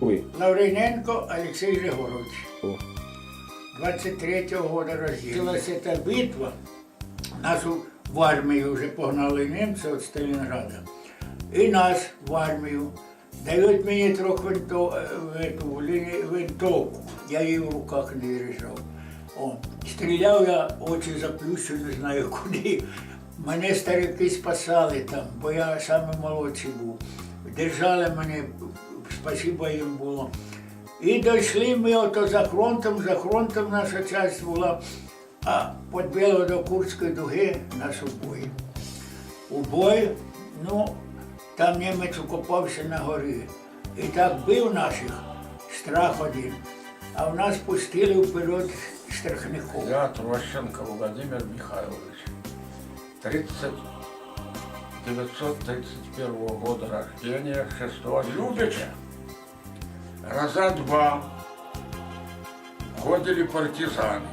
Ой, Лавриненко Алексей Григорович. о. 23-го года родилась эта битва. Нашу в армію вже погнали німці від Сталінграда. І нас в армію. Дають мені трьохвинтовку винтовку. Я її в руках не держав. О, стріляв я, очі заплющу, не знаю куди. Мене старики спасали там, бо я саме молодший був. Держали мене, спасибо їм було. І дійшли ми ото за фронтом, за фронтом наша часть була, а підбили до Курської дуги наш убой. Убой, ну, там німець окопався на горі. І так бив наших, страх один. А в нас пустили вперед страхников. Я Трощенко Владимир Михайлович. 30 931 года рождения, 6 Любича. Раза два ходили партизани.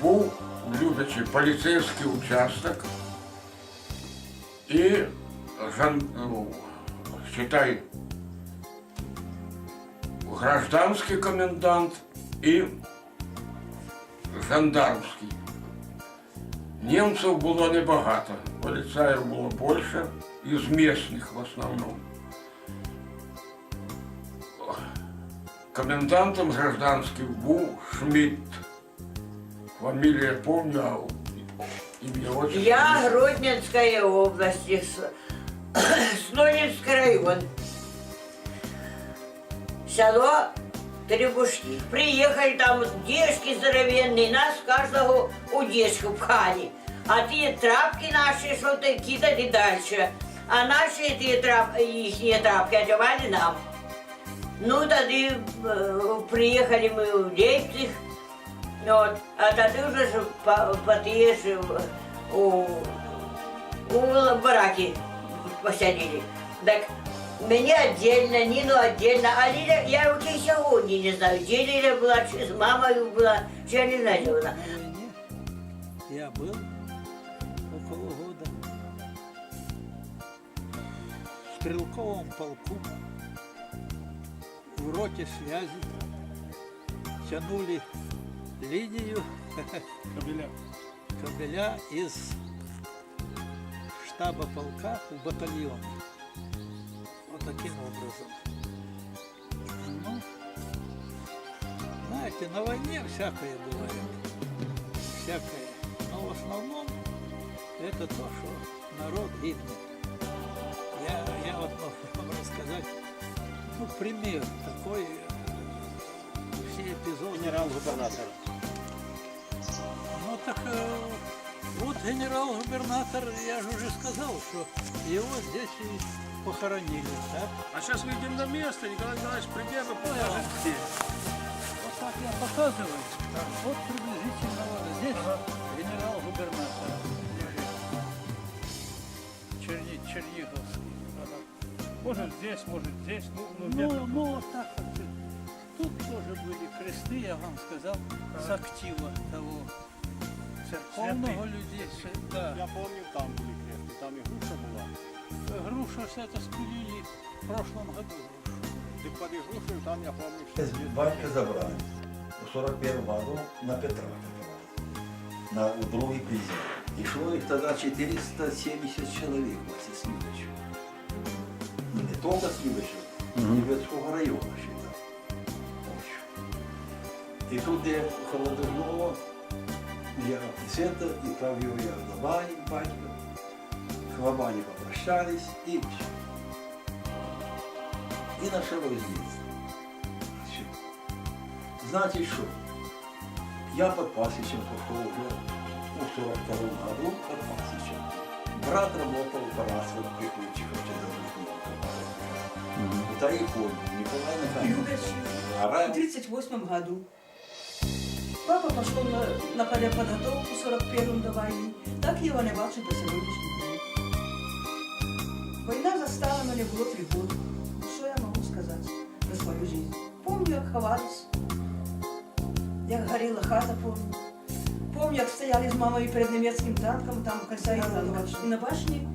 Був в Любичі поліцейський участок і жан... ну, считай, гражданский комендант и жандармский. Немцев було небагато, поліцаїв було більше, із місних в основному. Комендантом гражданським був Шмидт. Фамилия помню, а имя отчество. Я Гродненская область, С- Снонинский район. Село Требушки. Приехали там дешки здоровенные, нас каждого у дешку пхали. А те трапки наши что-то кидали дальше. А наши эти трап, их трапки одевали нам. Ну, тоді е, приїхали ми в Лейпциг, от, а тоді вже ж по, по ті ж у, у бараки посадили. Так мене отдельно, Ніну отдельно, а Ліля, я вже й сьогодні не знаю, де Ліля була, чи з мамою була, чи я не знаю, де вона. войне я был около года в стрелковом полку в роте связи тянули линию кабеля из штаба полка в батальон. Таким образом. Ну, знаете, на войне всякое бывает всякое. Но в основном это то, что народ гибнет. Я, я вот могу вам рассказать, ну, пример такой, э, все эпизоды. Генерал-губернатор. Генерал-губернатор, я же уже сказал, что его здесь и похоронили, так? А сейчас выйдем на место, Николай Николаевич примерно покажет где. Вот так я показываю. Вот приблизительно вот здесь генерал-губернатор лежит. Черни, Черниговский. Может здесь, может здесь, ну, ну, Ну, ну вот так вот. Тут тоже были кресты, я вам сказал, с актива того церковного людей. ц- Да. Я помню, там были кресты, там и груша была. Груша все это спилили в прошлом году. Так под игрушей там, я помню, что есть. Батька забрали у 41 году на Петра на у другий призив. І шло їх тоді 470 чоловік вместе з Любичем. Ну, не тільки з Любичем, Любецького району ще там. Ось. І тут, де холодовного, я центр, і прав його я до бані, батько. В бані попрощались і все. І почалось дійсно. Все. Знаете что? Я под Пасечем пошел уже в 42 году под Пасечем. Брат работал в Тарасовых приходчиков, Это и помню, Николай Михайлович. В Ара- 1938 году. Папа пошел на, на подготовку в 41 до войны. Так не бачу до сьогоднішнього дня. Війна застала мене було три роки. Що я можу сказати про свою життя? Помню, як ховались, як горіла хата, помню. Помню, як стояли з мамою перед німецьким танком, там кольця на башні.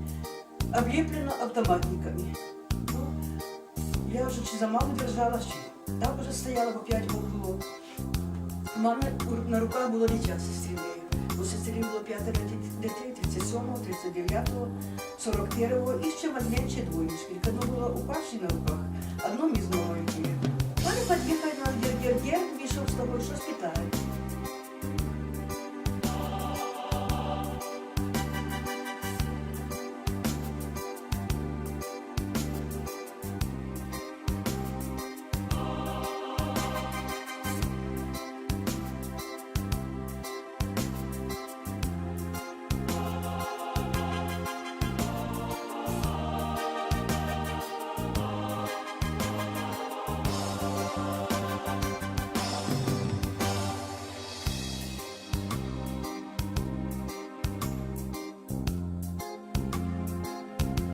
облеплено автоматниками. Ну, я вже чи замало держала, чи так вже стояла по п'ять було. У мами на руках було дитя з сестриною. У сестрі було п'ятеро дітей, 37-го, 39-го, 41-го і ще младенче двоєчки. Одно було у Паші на руках, одно між діє. Вони під'їхали на гер-гер-гер, вийшов з тобою, що спитають.